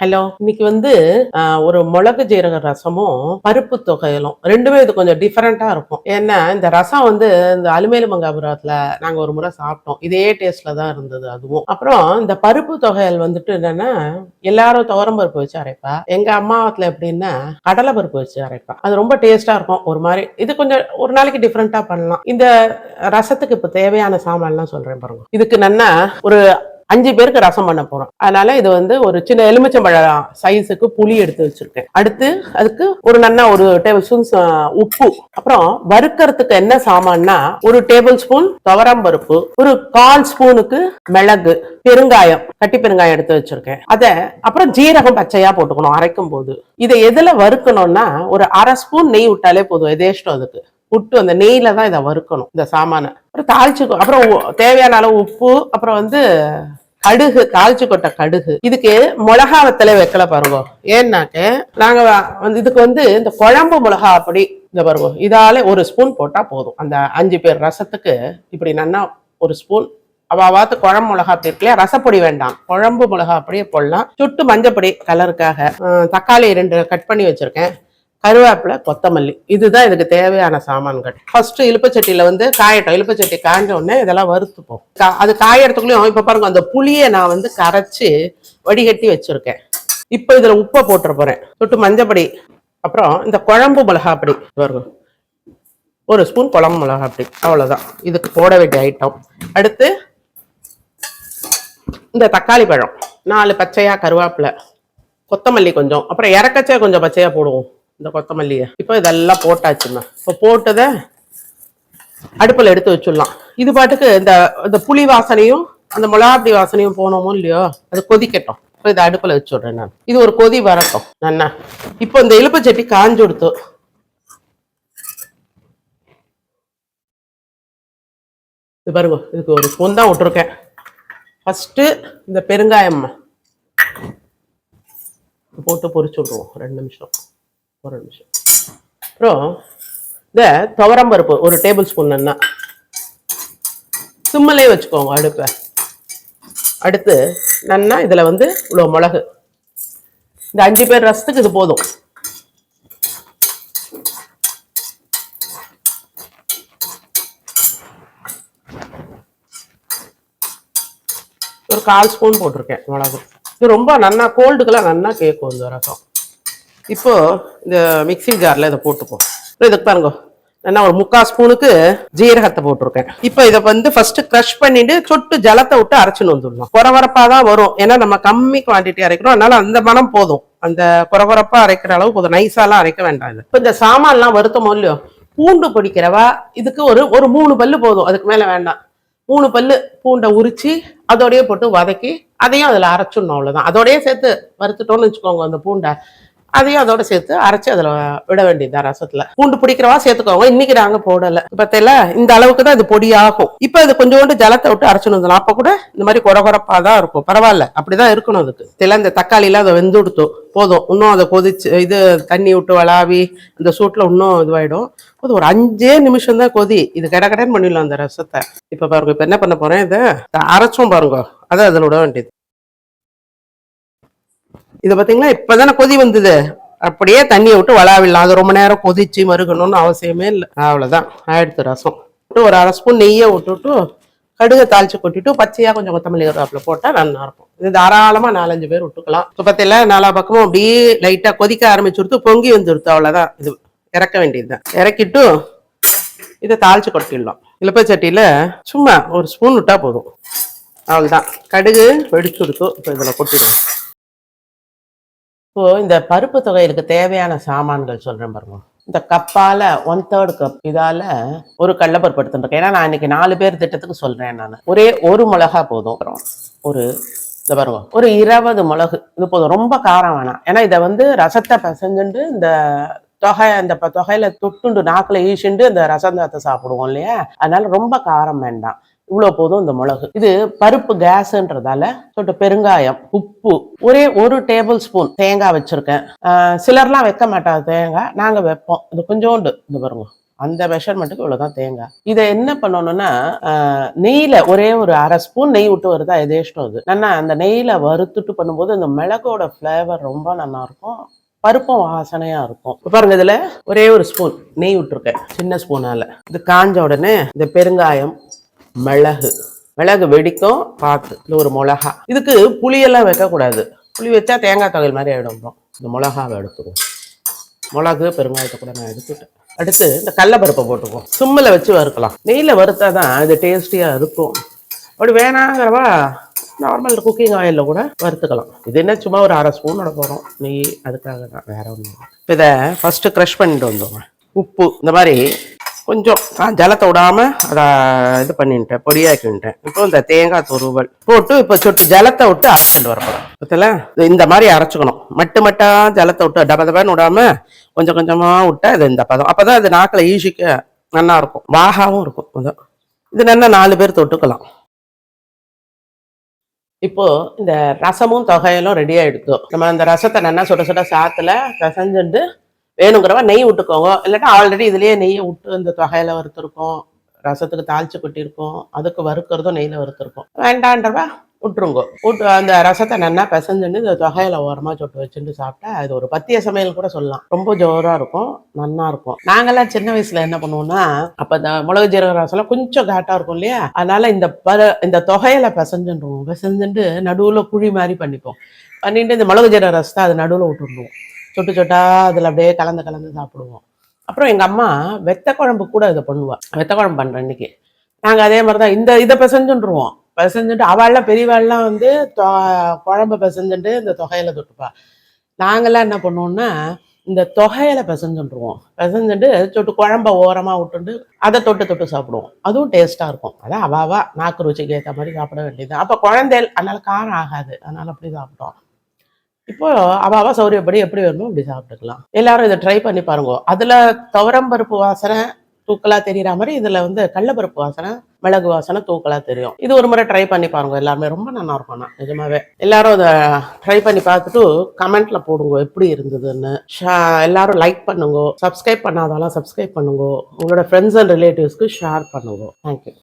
Hello. இன்னைக்கு வந்து ஒரு மிளகு ஜீரக ரசமும் பருப்பு தொகையிலும். ரெண்டுமே இது கொஞ்சம் டிஃபரெண்டா இருக்கும். ஏன்னா இந்த ரசம் வந்து இந்த அலுமேலு மங்காபுரத்துல நாங்க ஒரு முறை சாப்பிட்டோம். இதே டேஸ்ட்ல தான் இருந்தது அதுவும். அப்புறம் இந்த பருப்பு தொகையல் வந்துட்டு என்னன்னா எல்லாரும் துவரம் பருப்பு வச்சு அரைப்பா. எங்க அம்மாவத்துல எப்படின்னா கடலை பருப்பு வச்சு அரைப்பா. அது ரொம்ப டேஸ்டா இருக்கும் ஒரு மாதிரி. இது கொஞ்சம் ஒரு நாளைக்கு டிஃப்ரெண்டா பண்ணலாம். இந்த ரசத்துக்கு இப்ப தேவையான சாமான்லாம் சொல்றேன் பாருங்க. இதுக்கு என்னன்னா ஒரு அஞ்சு பேருக்கு ரசம் பண்ண போறோம். அதனால இது வந்து ஒரு சின்ன எலுமிச்சம்பழம் சைஸுக்கு புளி எடுத்து வச்சிருக்கேன். அடுத்து அதுக்கு ஒரு நன்னா ஒரு டேபிள் ஸ்பூன் உப்பு. அப்புறம் வறுக்கிறதுக்கு என்ன சாமான்னா ஒரு டேபிள் ஸ்பூன் துவரம் பருப்பு ஒரு கால் ஸ்பூனுக்கு மிளகு பெருங்காயம் கட்டி பெருங்காயம் எடுத்து வச்சிருக்கேன். அத அப்புறம் ஜீரகம் பச்சையா போட்டுக்கணும் அரைக்கும் போது இதை எதுல வறுக்கணும்னா ஒரு அரை ஸ்பூன் நெய் விட்டாலே போதும் எதேஷ்டம் அதுக்கு? புட்டு அந்த நெய்ல தான் இதை வறுக்கணும் இந்த சாமானை. அப்புறம் தாளிச்சு அப்புறம் தேவையான அளவு உப்பு அப்புறம் வந்து கடுகு தாளிச்சு கொட்ட கடுகு. இதுக்கு மிளகா வத்தலை வைக்கல பாருங்க. ஏன்னாக்க நாங்க வந்து இதுக்கு வந்து இந்த குழம்பு மிளகா அப்படி இந்த பாருங்க இதால ஒரு ஸ்பூன் போட்டா போதும். அந்த அஞ்சு பேர் ரசத்துக்கு இப்படி நன்னா ஒரு ஸ்பூன். அவாவாத்து குழம்பு மிளகா அப்படி இருக்கு ரசப்பொடி வேண்டாம். குழம்பு மிளகா அப்படியே போடலாம். சுட்டு மஞ்சப்பொடி கலருக்காக தக்காளி ரெண்டு கட் பண்ணி வச்சிருக்கேன். கருவேப்பிலை கொத்தமல்லி. இதுதான் இதுக்கு தேவையான சாமான்கள். ஃபர்ஸ்ட் இலுப்பச்சட்டியில வந்து காயட்டும். இலுப்பச்சட்டி காய்ஞ்ச உடனே இதெல்லாம் வறுத்துப்போம். கா- அது காயறதுக்குள்ளேயும் இப்ப பாருங்க அந்த புளியை நான் வந்து கரைச்சி வடிகட்டி வச்சிருக்கேன். இப்போ இதுல உப்பை போட்டுற போறேன். தொட்டு மஞ்சப்பொடி அப்புறம் இந்த குழம்பு மிளகா அப்படி ஒரு ஸ்பூன் குழம்பு மிளகா அப்படி அவ்வளவுதான். இதுக்கு போட வேண்டிய ஐட்டம் அடுத்து இந்த தக்காளி பழம். நாலு பச்சையா கருவேப்பிலை. கொத்தமல்லி கொஞ்சம். அப்புறம் இறக்கச்சே கொஞ்சம் பச்சையா போடுவோம். இந்த கொத்தமல்லியை இப்போ இதெல்லாம் போட்டாச்சுமா இப்போ போட்டதை அடுப்பில் எடுத்து வச்சிடலாம். இது பாட்டுக்கு இந்த இந்த புளி வாசனையும் அந்த மிளகாப்படி வாசனையும் போனோமோ இல்லையோ அது கொதிக்கட்டும். இப்போ இதை அடுப்பில் வச்சுடுறேன் நான். இது ஒரு கொதி வரட்டும். நன்னா. இப்போ இந்த இழுப்பு சட்டி காஞ்சு கொடுத்து இது பாருங்க இதுக்கு ஒரு ஸ்பூன் தான் விட்டுருக்கேன். ஃபஸ்ட்டு இந்த பெருங்காயம் போட்டு பொரிச்சு விட்ருவோம் ரெண்டு நிமிஷம். ஒரு நிமிஷம் அப்புறம் இந்த துவரம் பருப்பு ஒரு டேபிள் ஸ்பூன் என்ன சிம்மலே வச்சுக்கோங்க அடுப்பை. அடுத்து நன்னா இதில் வந்து இவ்வளோ மிளகு. இந்த அஞ்சு பேர் ரசத்துக்கு இது போதும். ஒரு கால் ஸ்பூன் போட்டிருக்கேன் மிளகு. இது ரொம்ப நன்னா கோல்டுக்கெல்லாம் நன்னா கேட்கும் இந்த ரசம். இப்போ இந்த மிக்ஸி ஜாரில் இதை போட்டுப்போம் இதுக்கு பாருங்க. நான் ஒரு முக்கால் ஸ்பூனுக்கு ஜீரகத்தை போட்டிருக்கேன். இப்போ இதை வந்து ஃபர்ஸ்ட் க்ரஷ் பண்ணிட்டு சொட்டு ஜலத்தை விட்டு அரைச்சுன்னு வந்துடலாம் குறவரப்பா தான் வரும். ஏன்னா நம்ம கம்மி குவான்டிட்டி அரைக்கிறோம். அதனால அந்த மனம் போதும். அந்த குறவரப்பா அரைக்கிற அளவு போதும். நைஸாலாம் அரைக்க வேண்டாம் இது. இப்போ இந்த சாமான்லாம் வருத்தமோ இல்லையோ? பூண்டு பொடிக்கிறவா இதுக்கு ஒரு ஒரு மூணு பல்லு போதும். அதுக்கு மேலே வேண்டாம். மூணு பல்லு பூண்டை உரிச்சு அதோடையே போட்டு வதக்கி அதையும் அதில் அரைச்சிடணும் அவ்வளோதான் அதோடய சேர்த்து வறுத்துட்டோம்னு வச்சுக்கோங்க அந்த பூண்டை. அதையும் அதோட சேர்த்து அரைச்சு அதில் விட வேண்டியதுதான் ரசத்துல. பூண்டு பிடிக்கிறவா சேர்த்துக்கோங்க. இன்னைக்கு நாங்கள் போடலை. பார்த்தீங்களா இந்த அளவுக்கு தான் இது பொடியாகும். இப்போ இது கொஞ்சோண்டு ஜலத்தை விட்டு அரைச்சுன்னு வந்துடலாம் அப்போ கூட இந்த மாதிரி குறகுறப்பாக தான் இருக்கும். பரவாயில்ல. அப்படிதான் இருக்கணும் அதுக்கு. இதெல்லாம் இந்த தக்காளிலாம் அதை வெந்து கொடுத்தோம் போதும். இன்னும் அதை கொதிச்சு இது தண்ணி விட்டு வளாவி இந்த சூட்டில் இன்னும் இதுவாயிடும். போதும் ஒரு அஞ்சே நிமிஷம் தான் கொதி. இது கட கடன்னு பண்ணிடலாம் அந்த ரசத்தை. இப்போ பாருங்க இப்போ என்ன பண்ண போறேன் இதை அரைச்சும் பாருங்க. அதை அதில் விட வேண்டியது. இதை பார்த்தீங்களா இப்போதானே கொதி வந்தது. அப்படியே தண்ணியை விட்டு வளாவிடலாம். அது ரொம்ப நேரம் கொதிச்சு மறுகணும்னு அவசியமே இல்லை. அவ்வளோதான் ஆயிடுத்து ரசம். விட்டு ஒரு அரை ஸ்பூன் நெய்யை விட்டுட்டு கடுகை தாளிச்சு கொட்டிட்டு பச்சையாக கொஞ்சம் கொத்தமல்லி கருவேப்பில் போட்டால் நல்லா இருக்கும். இது தாராளமாக நாலஞ்சு பேர் விட்டுக்கலாம். இப்போ பார்த்தீங்களா நாலா பக்கமும் அப்படியே லைட்டாக கொதிக்க ஆரம்பிச்சுடுத்து பொங்கி வந்துடுத்து. அவ்வளோதான் இது இறக்க வேண்டியது தான். இறக்கிட்டு இதை தாளிச்சு கொட்டிடலாம். இலப்பை சட்டியில் சும்மா ஒரு ஸ்பூன் விட்டால் போதும். அவ்வளோதான் கடுகு வெடிச்சு கொடுத்து இப்போ இதில் கொட்டிடலாம். இப்போ இந்த பருப்பு தொகையிலுக்கு தேவையான சாமான்கள் சொல்றேன் பாருங்க. இந்த கப்பால ஒன் தேர்ட் கப் இதால ஒரு கடலப்பருப்பு எடுத்துட்டுருக்கேன். ஏன்னா நான் இன்றைக்கி நாலு பேர் திட்டத்துக்கு சொல்றேன் நான். ஒரே ஒரு மிளகா போதும். ஒரு இந்த பாருங்க. ஒரு இருபது மிளகு. இது போதும். ரொம்ப காரம் வேணாம். ஏன்னா இதை வந்து ரசத்தை பசஞ்சுண்டு இந்த தொகை அந்த தொகையில தொட்டுண்டு நாக்குல ஈசிண்டு இந்த ரசந்தாத்தை சாப்பிடுவோம் இல்லையா? அதனால ரொம்ப காரம் வேண்டாம். இவ்வளோ போதும் இந்த மிளகு. இது பருப்பு கேஸ்ன்றதால சொல்லிட்டு பெருங்காயம் உப்பு ஒரே ஒரு டேபிள் ஸ்பூன் தேங்காய் வச்சிருக்கேன். சிலர்லாம் வைக்க மாட்டாங்க தேங்காய். நாங்கள் வைப்போம். இது கொஞ்சோண்டு. இது பாருங்க. அந்த மெஷர்மெண்ட்டுக்கு இவ்வளோதான் தேங்காய். இதை என்ன பண்ணணும்னா நெய்யில் ஒரே ஒரு அரை ஸ்பூன் நெய் விட்டு வருதா? எதேஷ்டம் அது? நல்லா அந்த நெய்யில் வறுத்துட்டு பண்ணும்போது அந்த மிளகோட ஃப்ளேவர் ரொம்ப நல்லாயிருக்கும் பருப்பும் வாசனையா இருக்கும். பாருங்க இதுல ஒரே ஒரு ஸ்பூன் நெய் விட்டுருக்கேன். சின்ன ஸ்பூனால. இது காஞ்ச உடனே இந்த பெருங்காயம் மிளகு. மிளகு வெடிக்கும் பார்த்து. இது ஒரு மிளகா. இதுக்கு புளியெல்லாம் வைக்கக்கூடாது. புளி வச்சா தேங்காய் தொகையில் மாதிரி ஆகிடும் இந்த மிளகாவை எடுத்துக்குவோம் மிளகு பெருங்காயத்தை கூட நான் எடுத்துட்டேன் அடுத்து இந்த கடலப்பருப்பை போட்டுக்குவோம் சிம்மில் வச்சு வறுக்கலாம். நெய்யில் வறுத்தா தான் இது டேஸ்டியாக இருக்கும். அப்படி வேணாங்கிறவா நார்மல் குக்கிங் ஆயிலில் கூட வறுத்துக்கலாம். இது என்ன சும்மா ஒரு அரை ஸ்பூனோட போகிறோம் நெய் அதுக்காக தான். வேற ஒன்றும் இப்போ இதை ஃபஸ்ட்டு க்ரஷ் பண்ணிட்டு வந்துடுவேன் உப்பு இந்த மாதிரி கொஞ்சம் நான் ஜலத்தை விடாம அதை இது பண்ணிட்டேன் பொடியாக்கிட்டேன் இப்போ இந்த தேங்காய் துருவல் போட்டு இப்போ சொட்டு ஜலத்தை விட்டு அரைச்சிட்டு வரப்போகிறோம் பத்தல? இந்த மாதிரி அரைச்சிக்கணும். மட்டு மட்டா ஜலத்தை விட்டு டப டபான்னு விடாம கொஞ்சம் கொஞ்சமாக விட்டா இது இந்த பதம். அப்போ தான் இது நாக்கில் ஈஸிக்க நல்லா இருக்கும் வாகாவும் இருக்கும். அதான். இது நல்லா நாலு பேர் தொட்டுக்கலாம். இப்போ இந்த ரசமும் தொகையிலும் ரெடி ஆகிடுதோ நம்ம அந்த ரசத்தை நல்லா சுட சுட சாத்துல பிசைஞ்சுட்டு வேணுங்கிறவ நெய் விட்டுக்கோங்க. இல்லாட்டா ஆல்ரெடி இதுலேயே நெய்யை விட்டு இந்த தொகையில் வறுத்துருக்கோம். ரசத்துக்கு தாளிச்சு கொட்டியிருக்கோம். அதுக்கு வறுக்கிறதும் நெய்யில் வறுத்துருக்கோம். வேண்டான்றவா விட்டுருங்கோ. விட்டு அந்த ரசத்தை நல்லா பிசைஞ்சுட்டு இந்த தொகையில ஓரமாக சொட்டு வச்சுட்டு சாப்பிட்டா அது ஒரு பத்திய சமையல் கூட சொல்லலாம். ரொம்ப ஜோராக இருக்கும். நல்லா இருக்கும். நாங்கெல்லாம் சின்ன வயசுல என்ன பண்ணுவோம்னா அப்போ இந்த மிளகு ஜீரக ரசம்லாம் கொஞ்சம் காட்டாக இருக்கும் இல்லையா? அதனால இந்த பரு இந்த தொகையில பிசைஞ்சுருவோம் பிசைஞ்சுட்டு நடுவில் குழி மாதிரி பண்ணிப்போம். பண்ணிட்டு இந்த மிளகு ஜீரக ரசத்தை அது நடுவில் விட்டுருவோம். சொட்டு சொட்டா அதில் அப்படியே கலந்து கலந்து சாப்பிடுவோம். அப்புறம் எங்கள் அம்மா வெத்த குழம்பு கூட இதை பண்ணுவாள் வெத்த குழம்பு பண்ணுறேன் இன்னைக்கு. நாங்கள் அதே மாதிரி தான் இந்த இதை பிசைஞ்சுட்டுருவோம் பிசைஞ்சுட்டு அவள்லாம் பெரியவாள்லாம் வந்து தொ- குழம்ப பிசைஞ்சுட்டு இந்த தொகையில தொட்டுப்பா. நாங்கெல்லாம் என்ன பண்ணுவோம்னா இந்த தொகையில பிசைஞ்சுட்டுருவோம் பிசைஞ்சுட்டு சொட்டு குழம்ப ஓரமாக விட்டுண்டு அதை தொட்டு தொட்டு சாப்பிடுவோம். அதுவும் டேஸ்ட்டாக இருக்கும். அதான் அவாவா நாக்கு ருச்சிக்கு ஏற்ற மாதிரி சாப்பிட வேண்டியது அப்போ குழந்தைகள் அதனால காரம் ஆகாது. அதனால அப்படி சாப்பிட்டோம். இப்போ அவாவா சௌரியப்படி எப்படி வேணுமோ அப்படி சாப்பிட்டுக்கலாம். எல்லாரும் இதை ட்ரை பண்ணி பாருங்க. அதுல துவரம்பருப்பு வாசனை தூக்கலா தெரியற மாதிரி இதுல வந்து கடலப்பருப்பு வாசனை மிளகு வாசனை தூக்கலா தெரியும். இது ஒரு முறை ட்ரை பண்ணி பாருங்க எல்லாருமே. ரொம்ப நல்லா இருக்கும் நான் நிஜமாவே. எல்லாரும் அதை ட்ரை பண்ணி பார்த்துட்டு கமெண்ட்ல போடுங்க எப்படி இருந்ததுன்னு. ஷா- எல்லாரும் லைக் பண்ணுங்க. சப்ஸ்கிரைப் பண்ணாதாலும் சப்ஸ்கிரைப் பண்ணுங்க. உங்களோட ஃப்ரெண்ட்ஸ் அண்ட் ரிலேட்டிவ்ஸ்க்கு ஷேர் பண்ணுங்க. Thank you